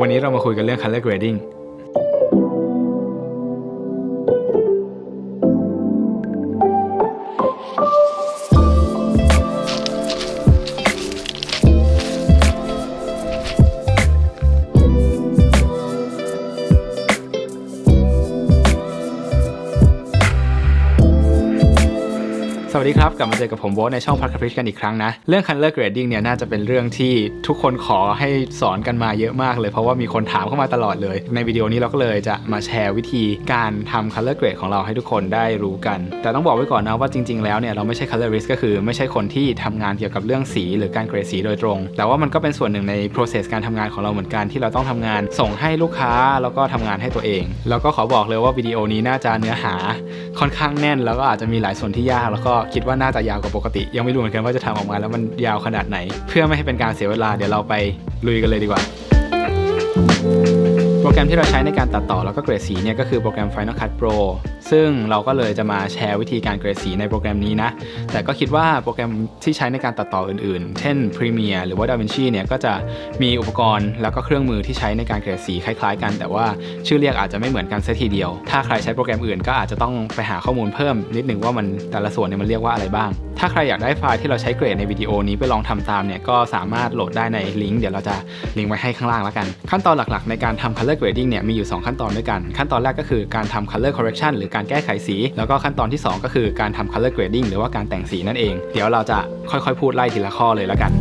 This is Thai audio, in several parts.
วันนี้เรามาคุยกันเรื่อง color grading กลับมาเจอกับผมโบทในช่องพัดคาพริชกันอีกครั้งนะ เรื่อง color grading เนี่ยน่าจะเป็นเรื่องที่ทุกคนขอให้สอนกันมาเยอะมากเลยเพราะว่ามีคนถามเข้ามาตลอดเลย ในวิดีโอนี้เราก็เลยจะมาแชร์วิธีการทำ color grade ของเราให้ทุกคนได้รู้กัน แต่ต้องบอกไว้ก่อนนะว่าจริง ๆ แล้วเนี่ยเราไม่ใช่ colorist ก็คือไม่ใช่คนที่ทำงานเกี่ยวกับเรื่องสีหรือการเกรดสีโดยตรง แต่ว่ามันก็เป็นส่วนหนึ่งใน process การทำงานของเราเหมือนกันที่เราต้องทำงาน ส่งให้ลูกค้าแล้วก็ทำงานให้ตัวเอง แล้วก็ขอบอกเลยว่าวิดีโอนี้น่าจะเนื้อหาค่อนข้างแน่น แล้วก็อาจจะมีหลายส่วนที่ยาก แล้วก็คิดว่าน่าจะยาวกว่าปกติ ยังไม่รู้เหมือนกันว่าจะทำออกมาแล้วมันยาวขนาดไหน เพื่อไม่ให้เป็นการเสียเวลาเดี๋ยวเราไปลุยกันเลยดีกว่า โปรแกรมที่เราใช้ในการตัดต่อแล้วก็เกรดสีเนี่ยก็คือโปรแกรม Final Cut Pro ซึ่งเราก็เลยจะมาแชร์วิธีการเกรดสีในโปรแกรมนี้นะ แต่ก็คิดว่าโปรแกรมที่ใช้ในการตัดต่ออื่นๆ เช่น Premiere หรือว่า DaVinci เนี่ยก็จะมีอุปกรณ์แล้วก็เครื่องมือที่ใช้ในการเกรดสีคล้ายๆ กัน แต่ว่าชื่อเรียกอาจจะไม่เหมือนกันเสียทีเดียว ถ้าใครใช้โปรแกรมอื่นก็อาจจะต้องไปหาข้อมูลเพิ่มนิดหนึ่งว่ามันแต่ละส่วนเนี่ยมันเรียกว่าอะไรบ้าง ถ้าใครอยากได้ไฟล์ที่เราใช้เกรดในวิดีโอนี้ไปลองทำตามเนี่ยก็สามารถโหลดได้ในลิงก์เดี๋ยวเราจะลิงก์ไว้ให้ข้างล่างแล้วกัน ขั้นตอนหลักๆ ในการทำ color grading เนี่ยมีอยู่ 2 ขั้นตอนด้วยกัน ขั้นตอนแรกก็คือการทำ color correction หรือการแก้ไขสี แล้วก็ขั้นตอนที่ 2 ก็คือการทำ color grading หรือว่าการแต่งสีนั่นเอง เดี๋ยวเราจะค่อยๆ พูดไล่ทีละข้อเลยแล้วกัน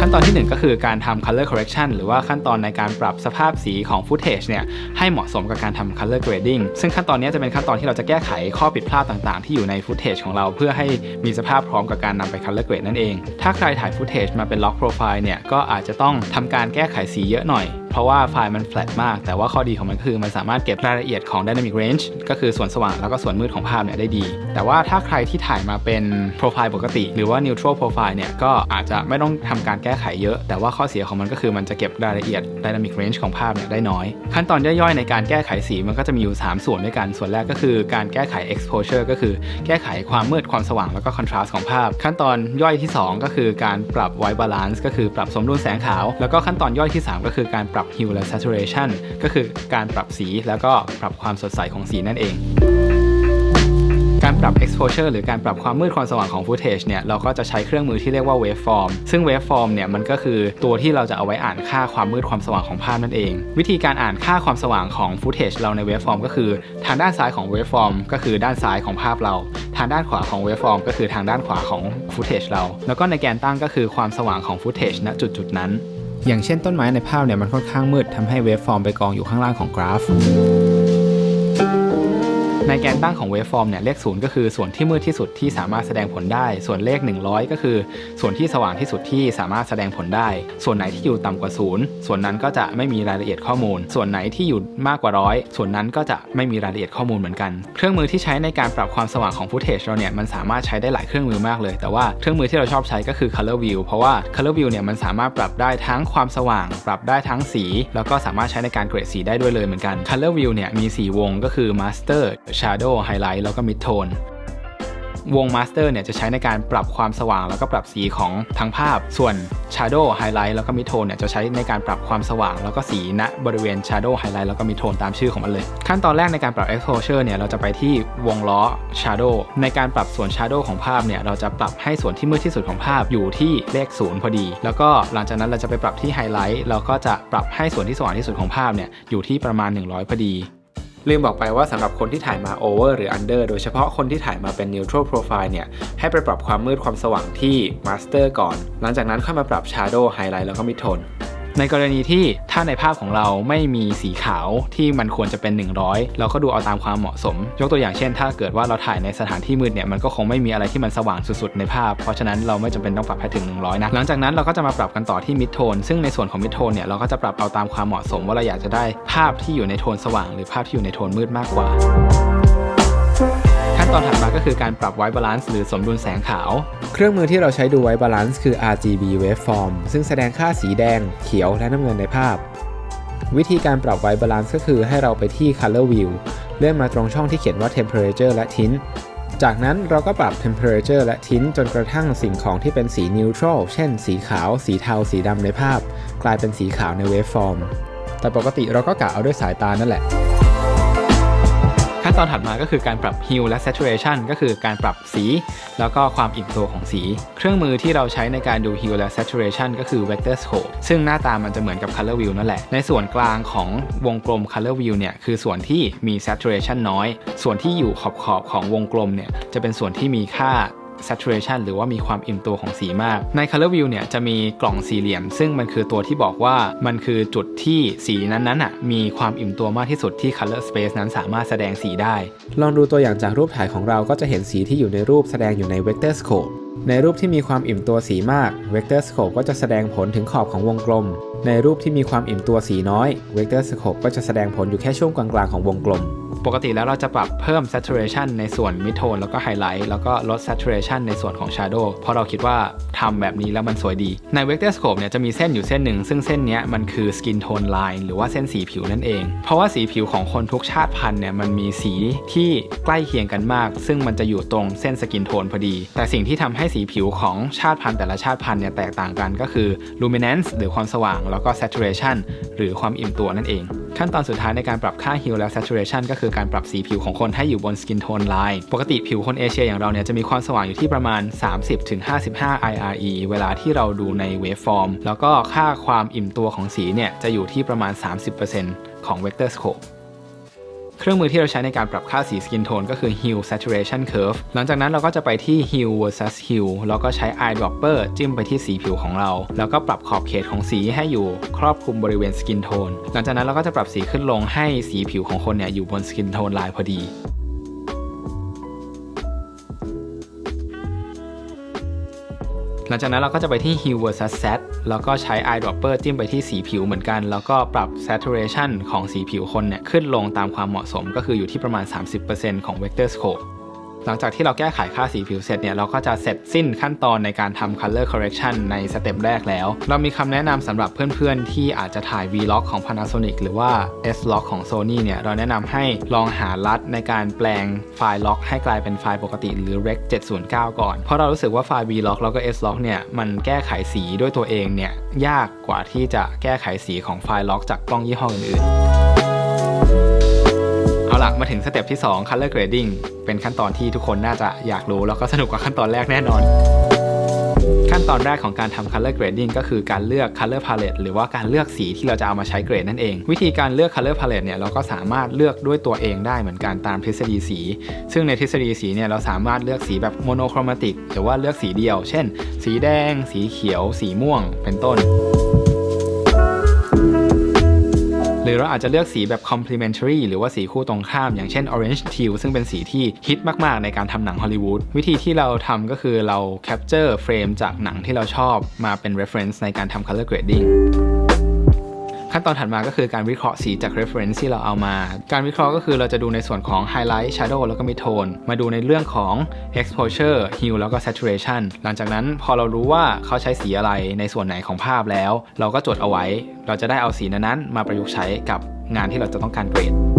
ขั้นตอนที่ 1 ก็คือการทำ color correction หรือว่าขั้นตอนในการปรับสภาพสีของ footage เนี่ยให้เหมาะสมกับการทำ color grading ซึ่งขั้นตอนนี้จะเป็นขั้นตอนที่เราจะแก้ไขข้อผิดพลาดต่างๆ ที่อยู่ใน footage ของเราเพื่อให้มีสภาพพร้อมกับการนำไป color grade นั่นเอง ถ้าใครถ่าย footage มาเป็น log profile เนี่ยก็อาจจะต้องทำการแก้ไขสีเยอะหน่อย เพราะว่าไฟล์มัน flat มาก แต่ว่าข้อดีของมันคือมันสามารถเก็บรายละเอียดของ dynamic range ก็คือส่วนสว่างแล้วก็ส่วนมืดของภาพเนี่ยได้ดี แต่ว่าถ้าใครที่ถ่ายมาเป็น profile ปกติ หรือว่า neutral profile เนี่ยก็อาจจะไม่ต้องทำการแก้ไขเยอะ แต่ว่าข้อเสียของมันก็คือมันจะเก็บรายละเอียด dynamic range ของภาพเนี่ยได้น้อย ขั้นตอนย่อยๆในการแก้ไขสีมันก็จะมีอยู่ 3 ส่วนด้วยกัน ส่วนแรกก็คือการแก้ไข exposure ก็คือแก้ไขความมืดความสว่างแล้วก็ contrast ของภาพ ขั้นตอนย่อยที่ 2 ก็คือการปรับ white balance ก็คือปรับสมดุลแสงขาว แล้วก็ขั้นตอนย่อยที่ 3 ก็คือการปรับ hue และ saturation ก็คือการปรับสีแล้วก็ปรับความสดใสของสีนั่นเองการปรับ exposure หรือการปรับความมืดความสว่างของ footage เนี่ย เราก็จะใช้เครื่องมือที่เรียกว่า waveform ซึ่ง waveform เนี่ย มันก็คือตัวที่เราจะเอาไว้อ่านค่าความมืดความสว่างของภาพนั่นเอง วิธีการอ่านค่าความสว่างของ footage เราใน waveform ก็คือทางด้านซ้ายของ waveform ก็คือด้านซ้ายของภาพเรา ทางด้านขวาของ waveform ก็คือทางด้านขวาของ footage เรา แล้วก็ในแกนตั้งก็คือความสว่างของ footage ณจุดจุดนั้น อย่างเช่นต้นไม้ในภาพเนี่ยมันค่อนข้างมืดทำให้เวฟฟอร์มไปกองอยู่ข้างล่างของกราฟ ในแกนตั้งของ waveform เนี่ยเลข 0 ก็คือส่วนที่มืดที่สุดที่สามารถแสดงผลได้ ส่วนเลข 100 ก็คือ ส่วนที่สว่างที่สุดที่สามารถแสดงผลได้ ส่วนไหนที่อยู่ต่ำกว่า 0 ส่วนนั้นก็จะไม่มีรายละเอียดข้อมูล ส่วนไหนที่อยู่มากกว่าร้อยส่วนนั้นก็จะไม่มีรายละเอียดข้อมูลเหมือนกัน เครื่องมือที่ใช้ในการปรับความสว่างของ footage เราเนี่ยมันสามารถใช้ได้หลายเครื่องมือมากเลย แต่ว่าเครื่องมือที่เราชอบใช้ก็คือ color view เพราะว่า color view เนี่ยมันสามารถปรับได้ทั้งความสว่าง ปรับได้ทั้งสี แล้วก็สามารถใช้ในการเกรดสีได้ด้วยเลยเหมือนกัน color view เนี่ยมี 4 วงก็คือ master shadow highlight แล้วก็ mid tone วง Master เนี่ยจะใช้ในการปรับความสว่างแล้วก็ปรับสีของทั้งภาพ ส่วน Shadow Highlight แล้วก็ Mid Tone เนี่ยจะใช้ในการปรับความสว่างแล้วก็สีณบริเวณ Shadow Highlight แล้วก็ Mid Tone ตามชื่อของมันเลย ขั้นตอนแรกในการปรับ Exposure เนี่ยเราจะไปที่วงล้อ Shadow ในการปรับส่วน Shadow ของภาพเนี่ยเราจะปรับให้ส่วนที่มืดที่สุดของภาพอยู่ที่เลข0พอดี แล้วก็หลังจากนั้นเราจะไปปรับที่ Highlight เราก็จะปรับให้ส่วนที่สว่างที่สุดของภาพเนี่ยอยู่ที่ประมาณ 100 พอดี ลืมบอกไปว่าสำหรับคนที่ถ่ายมา over หรือ under โดยเฉพาะคนที่ถ่ายมาเป็น neutral profile เนี่ย ให้ไปปรับความมืดความสว่างที่ master ก่อน หลังจากนั้นค่อยมาปรับ shadow highlight แล้วก็ mid tone ในกรณีที่ถ้าในภาพของเราไม่มีสีขาวที่มันควรจะเป็น 100 เราก็ดูเอาตามความเหมาะสม ยกตัวอย่างเช่น ถ้าเกิดว่าเราถ่ายในสถานที่มืดเนี่ยมันก็คงไม่มีอะไรที่มันสว่างสุดๆในภาพ เพราะฉะนั้นเราไม่จำเป็นต้องปรับให้ถึง 100 นะ หลังจากนั้นเราก็จะมาปรับกันต่อที่ mid tone ซึ่งในส่วนของ mid tone เนี่ยเราก็จะปรับเอาตามความเหมาะสม ว่าเราอยากจะได้ภาพที่อยู่ในโทนสว่าง หรือภาพที่อยู่ในโทนมืดมากกว่า ตอนถัดมาก็คือการปรับ white balance หรือสมดุลแสงขาว เครื่องมือที่เราใช้ดู white balance คือ RGB waveform ซึ่งแสดงค่าสีแดง เขียวและน้ำเงินในภาพ วิธีการปรับ white balance ก็คือให้เราไปที่ color view เลื่อนมาตรงช่องที่เขียนว่า temperature และ tint จากนั้นเราก็ปรับ temperature และ tint จนกระทั่งสิ่งของที่เป็นสี neutral เช่น สีขาว สีเทา สีดำในภาพ กลายเป็นสีขาวใน waveform แต่ปกติเราก็กะเอาด้วยสายตานั่นแหละ นตอนถัดมาก็คือการปรับ hue และ saturation ก็คือการปรับสี แล้วก็ความอิ่มตัวของสี เครื่องมือที่เราใช้ในการดู hue และ saturation ก็คือ vector scope ซึ่งหน้าตามันจะเหมือนกับ color View นั่นแหละ ในส่วนกลางของวงกลม color View เนี่ยคือส่วนที่มี saturation น้อย ส่วนที่อยู่ขอบขอบๆของวงกลมเนี่ยจะเป็นส่วนที่มีค่า saturation หรือว่ามีความอิ่มตัวของสีมาก ใน color view เนี่ยจะมีกล่องสี่เหลี่ยม ซึ่งมันคือตัวที่บอกว่ามันคือจุดที่สีนั้นๆอะมีความอิ่มตัวมากที่สุดที่ color space นั้นสามารถแสดงสีได้ ลองดูตัวอย่างจากรูปถ่ายของเราก็จะเห็นสีที่อยู่ในรูปแสดงอยู่ใน vector scope ในรูปที่มีความอิ่มตัวสีมาก vector scope ก็จะแสดงผลถึงขอบของวงกลม ในรูปที่มีความอิ่มตัวสีน้อย vector scope ก็จะแสดงผลอยู่แค่ช่วงกลางๆของวงกลม ปกติแล้วเราจะปรับเพิ่ม saturation ในส่วน mid tone แล้วก็ highlight แล้วก็ลด saturation ในส่วนของ shadow เพราะเราคิดว่าทำแบบนี้แล้วมันสวยดี ใน vector scope เนี่ยจะมีเส้นอยู่เส้นหนึ่ง ซึ่งเส้นนี้มันคือ skin tone line หรือว่าเส้นสีผิวนั่นเอง เพราะว่าสีผิวของคนทุกชาติพันธุ์เนี่ยมันมีสีที่ใกล้เคียงกันมาก ซึ่งมันจะอยู่ตรงเส้น skin tone พอดี แต่สิ่งที่ทำให้สีผิวของชาติพันธุ์แต่ละชาติพันธุ์เนี่ยแตกต่างกันก็คือ luminance หรือความสว่าง แล้วก็ saturation หรือความอิ่มตัวนั่นเอง ขั้นตอนสุดท้ายในการปรับค่า hue และ saturation ก็คือการปรับสีผิวของคนให้อยู่บน skin tone line ปกติผิวคนเอเชียอย่างเราเนี่ยจะมีความสว่างอยู่ที่ประมาณ 30-55 IRE เวลาที่เราดูใน waveform แล้วก็ค่าความอิ่มตัวของสีเนี่ยจะอยู่ที่ประมาณ 30%ของ vector scope เครื่องมือที่เราใช้ในการปรับค่าสีสกินโทนก็คือ hue saturation curve หลังจากนั้นเราก็จะไปที่ hue versus hue แล้วก็ใช้ eyedropper จิ้มไปที่สีผิวของเรา แล้วก็ปรับขอบเขตของสีให้อยู่ครอบคลุมบริเวณสกินโทน หลังจากนั้นเราก็จะปรับสีขึ้นลงให้สีผิวของคนเนี่ยอยู่บนสกินโทนลายพอดี หลังจากนั้นเราก็จะไปที่ hue vs Set แล้วก็ใช้ eyedropper จิ้มไปที่สีผิวเหมือนกัน แล้วก็ปรับ saturation ของสีผิวคนเนี่ยขึ้นลงตามความเหมาะสมก็คืออยู่ที่ประมาณ 30%ของ vector scope หลังจากที่เราแก้ไขค่าสีผิวเสร็จเนี่ยเราก็จะเสร็จสิ้นขั้นตอนในการทำ color correction ในสเต็ปแรกแล้ว เรามีคำแนะนำสำหรับเพื่อนๆ ที่อาจจะถ่าย vlog ของ Panasonic หรือว่า S-Log ของ Sony เนี่ยเราแนะนำให้ลองหาลัดในการแปลงไฟล์ล็อกให้กลายเป็นไฟล์ปกติหรือ rec 709 ก่อน เพราะเรารู้สึกว่าไฟล์ vlog แล้วก็ S-Log เนี่ยมันแก้ไขสีด้วยตัวเองเนี่ยยากกว่าที่จะแก้ไขสีของไฟล์ล็อกจากกล้องยี่ห้ออื่นๆ มาถึงสเต็ปที่ 2 color grading เป็นขั้นตอนที่ทุกคนน่าจะอยากรู้ แล้วก็สนุกกว่าขั้นตอนแรกแน่นอน ขั้นตอนแรกของการทำ color grading ก็คือการเลือก color palette หรือว่าการเลือกสีที่เราจะเอามาใช้เกรดนั่นเอง วิธีการเลือก color palette เนี่ยเราก็สามารถเลือกด้วยตัวเองได้เหมือนกันตามทฤษฎีสี ซึ่งในทฤษฎีสีเนี่ยเราสามารถเลือกสีแบบ monochromatic หรือว่าเลือกสีเดียว เช่น สีแดง สีเขียว สีม่วง เป็นต้น เราอาจจะเลือกสีแบบ complementary หรือว่าสีคู่ตรงข้าม อย่างเช่น orange teal ซึ่งเป็นสีที่ฮิตมากๆ ในการทำหนังฮอลลีวูดวิธีที่เราทำก็คือเรา capture frame จากหนังที่เราชอบมาเป็น reference ในการทำ color grading ขั้นตอนถัดมาก็คือการวิเคราะห์สีจาก reference ที่เราเอามา การวิเคราะห์ก็คือเราจะดูในส่วนของ highlight shadow แล้วก็ mid tone มาดูในเรื่องของ exposure hue แล้วก็ saturation หลังจากนั้นพอเรารู้ว่าเขาใช้สีอะไรในส่วนไหนของภาพแล้ว เราก็จดเอาไว้ เราจะได้เอาสีนั้นๆมาประยุกต์ใช้กับงานที่เราจะต้องการเกรด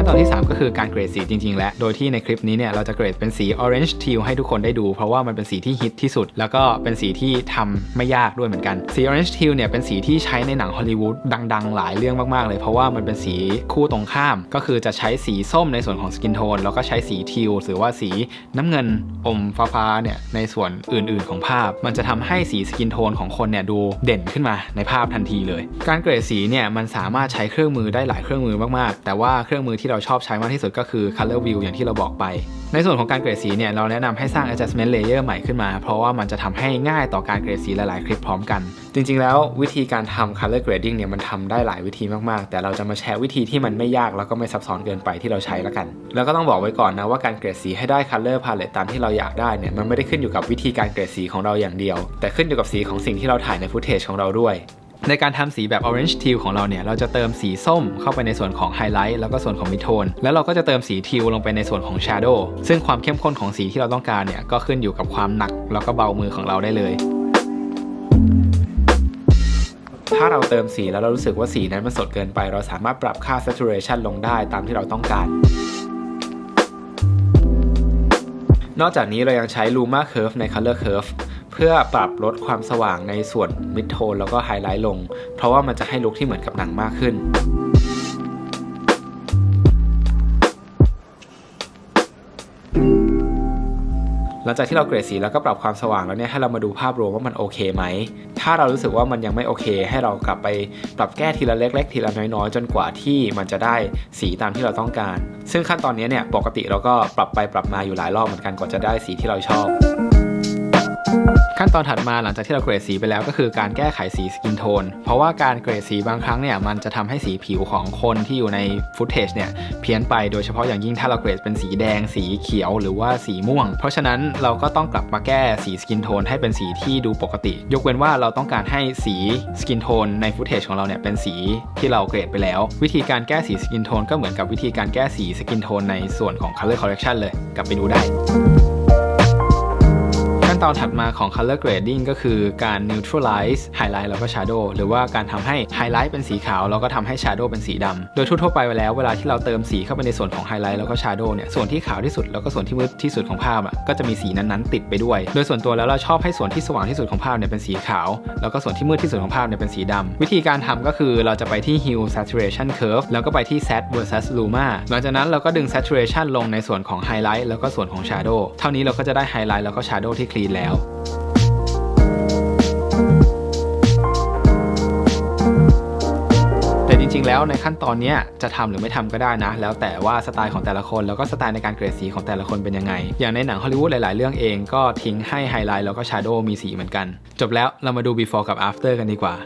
ขั้นตอนที่ 3 ก็คือการเกรดสีจริงๆ และ โดยที่ในคลิปนี้เนี่ยเราจะเกรดเป็นสี orange teal ให้ทุกคนได้ดู เพราะว่ามันเป็นสีที่ฮิตที่สุด แล้วก็เป็นสีที่ทำไม่ยากด้วยเหมือนกัน สี orange teal เนี่ยเป็นสีที่ใช้ในหนังฮอลลีวูดดังๆ หลายเรื่องมากๆ เลย เพราะว่ามันเป็นสีคู่ตรงข้าม ก็คือจะใช้สีส้มในส่วนของสกินโทนแล้วก็ใช้สีทิวหรือว่าสีน้ำเงินอมฟ้าๆเนี่ยในส่วนอื่นๆของภาพ มันจะทำให้สีสกินโทนของคนเนี่ยดูเด่นขึ้นมาในภาพทันทีเลย การเกรดสีเนี่ยมันสามารถใช้เครื่องมือได้หลายเครื่องมือมากๆ แต่ว่าเครื่องมือที่เราชอบใช้มากที่สุดก็คือ color view อย่างที่เราบอกไป ในส่วนของการเกรดสีเนี่ยเราแนะนำให้สร้าง adjustment layer ใหม่ขึ้นมา เพราะว่ามันจะทำให้ง่ายต่อการเกรดสีหลายๆคลิปพร้อมกัน จริงๆ แล้ววิธีการทำ color grading เนี่ยมันทำได้หลายวิธีมากๆ แต่เราจะมาแชร์วิธีที่มันไม่ยากแล้วก็ไม่ซับซ้อนเกินไปที่เราใช้แล้วกัน แล้วก็ต้องบอกไว้ก่อนนะว่าการเกรดสีให้ได้ color palette ตามที่เราอยากได้เนี่ยมันไม่ได้ขึ้นอยู่กับวิธีการเกรดสีของเราอย่างเดียว แต่ขึ้นอยู่กับสีของสิ่งที่เราถ่ายในฟุตเทจของเราด้วย ในการทำสีแบบ orange teal ของเราเนี่ย เราจะเติมสีส้มเข้าไปในส่วนของ highlight แล้วก็ส่วนของ mid tone แล้วเราก็จะเติมสี teal ลงไปในส่วนของ shadow ซึ่งความเข้มข้นของสีที่เราต้องการเนี่ย ก็ขึ้นอยู่กับความหนักแล้วก็เบามือของเราได้เลย ถ้าเราเติมสีแล้วเรารู้สึกว่าสีนั้นมันสดเกินไป เราสามารถปรับค่า saturation ลงได้ตามที่เราต้องการนอกจากนี้เรายังใช้ Luma Curve ใน Color Curve พื่อปรับลดความสว่างในส่วน Mid Tone แล้วก็ไฮไลท์ลง เพราะว่ามันจะให้ลุคที่เหมือนกับหนังมากขึ้นหลังจากที่เราเกรดสีแล้วก็ปรับความสว่างแล้วเนี่ยให้เรามาดูภาพรวมว่ามันโอเคไหม ถ้าเรารู้สึกว่ามันยังไม่โอเค ให้เรากลับไปปรับแก้ทีละเล็กๆทีละน้อยๆ จนกว่าที่มันจะได้สีตามที่เราต้องการ ซึ่งขั้นตอนนี้เนี่ยปกติเราก็ปรับไปปรับมาอยู่หลายรอบเหมือนกันกว่าจะได้สีที่เราชอบ ขั้นตอนถัดมาหลังจากที่เราเกรดสีไปแล้วก็คือการแก้ไขสีสกินโทน เพราะว่าการเกรดสีบางครั้งเนี่ยมันจะทำให้สีผิวของคนที่อยู่ในฟุตเทจเนี่ยเพี้ยนไปโดยเฉพาะอย่างยิ่งถ้าเราเกรดเป็นสีแดง สีเขียวหรือว่าสีม่วง เพราะฉะนั้นเราก็ต้องกลับมาแก้สีสกินโทนให้เป็นสีที่ดูปกติ ยกเว้นว่าเราต้องการให้สีสกินโทนในฟุตเทจของเราเนี่ยเป็นสีที่เราเกรดไปแล้ว วิธีการแก้สีสกินโทนก็เหมือนกับวิธีการแก้สีสกินโทนในส่วนของ color correction เลย กลับไปดูได้ ตอนถัดมาของ color grading ก็คือการ neutralize highlight แล้วก็ shadow หรือว่าการทำให้ highlight เป็นสีขาวแล้วก็ทำให้ shadow เป็นสีดำโดยทั่วๆไปแล้วเวลาที่เราเติมสีเข้าไปในส่วนของ highlight แล้วก็ shadow เนี่ยส่วนที่ขาวที่สุดแล้วก็ส่วนที่มืดที่สุดของภาพอะก็จะมีสีนั้นๆ ติดไปด้วย โดยส่วนตัวแล้วเราชอบให้ส่วนที่สว่างที่สุดของภาพเนี่ยเป็นสีขาว แล้วก็ส่วนที่มืดที่สุดของภาพเนี่ยเป็นสีดำวิธีการทำก็คือเราจะไปที่ hue saturation curve แล้วก็ไปที่ sat versus luma หลังจากนั้นเราก็ดึง saturation ลงในส่วนของ highlight แล้วก็ส่วนของ shadow เท่านี้เราก็จะได้ highlight แล้วก็ shadow ที่ clean แล้ว แต่จริงๆ แล้วในขั้นตอนนี้จะทำหรือไม่ทำก็ได้นะ แล้วแต่ว่าสไตล์ของแต่ละคน แล้วก็สไตล์ในการเกรดสีของแต่ละคนเป็นยังไง อย่างในหนังฮอลลีวูดหลายๆ เรื่องเองก็ทิ้งให้ไฮไลท์แล้วก็ชาร์โดมีสีเหมือนกัน จบแล้วเรามาดู before กับ after กันดีกว่า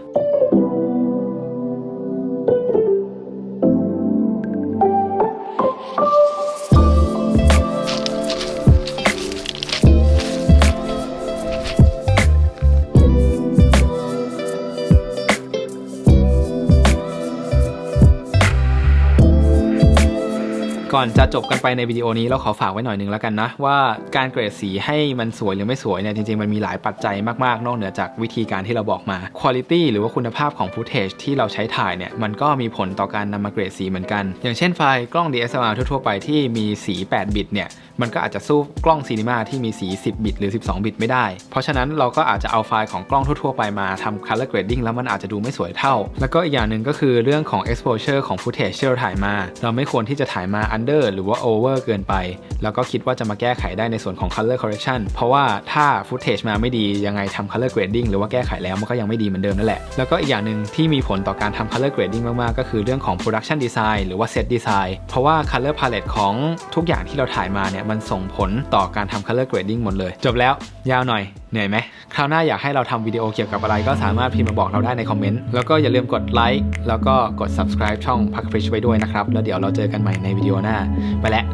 อนจะจบกันไปในวิดีโอนี้เราขอฝากไว้หน่อยหนึงแล้วกันนะ ว่าการเกรดสีให้มันสวยหรือไม่สวยเนี่ยจริงๆมันมีหลายปัจจัยมากๆ นอกเหนือจากวิธีการที่เราบอกมาคุณภาพหรือว่าคุณภาพของฟุตเทจที่เราใช้ถ่ายเนี่ยมันก็มีผลต่อการนำมาเกรดสีเหมือนกัน อย่างเช่นไฟล์กล้อง DSLR ทั่วๆไปที่มีสี 8 บิตเนี่ยมันก็อาจจะสู้กล้องซีนีมาที่มีสี 10 บิตหรือ 12 บิตไม่ได้ เพราะฉะนั้นเราก็อาจจะเอาไฟล์ของกล้องทั่วๆไปมาทำ color grading แล้วมันอาจจะดูไม่สวยเท่า แล้วก็อีกอย่างหนึ่งก็คือเรื่องของ exposure ของ footage ที่เราถ่ายมา เราไม่ควรที่จะถ่ายมา under หรือว่า over เกินไป แล้วก็คิดว่าจะมาแก้ไขได้ในส่วนของ color correction เพราะว่าถ้า footage มาไม่ดียังไงทำ color grading หรือว่าแก้ไขแล้วมันก็ยังไม่ดีเหมือนเดิมนั่นแหละ แล้วก็อีกอย่างหนึ่งที่มีผลต่อการทำ color grading มากๆ ก็คือเรื่องของ production design หรือว่า set design เพราะว่า color palette ของทุกอย่างที่เราถ่ายมาเนี่ยมันส่งผลต่อการทำ color grading หมดเลย จบแล้วยาวหน่อย เหนื่อยไหมคราวหน้าอยากให้เราทำวิดีโอเกี่ยวกับอะไรก็สามารถพิมพ์มาบอกเราได้ในคอมเมนต์ แล้วก็อย่าลืมกดไลค์แล้วก็กด subscribe ช่องพักฟรีไว้ด้วยนะครับ แล้วเดี๋ยวเราเจอกันใหม่ในวิดีโอหน้า ไปแล้ว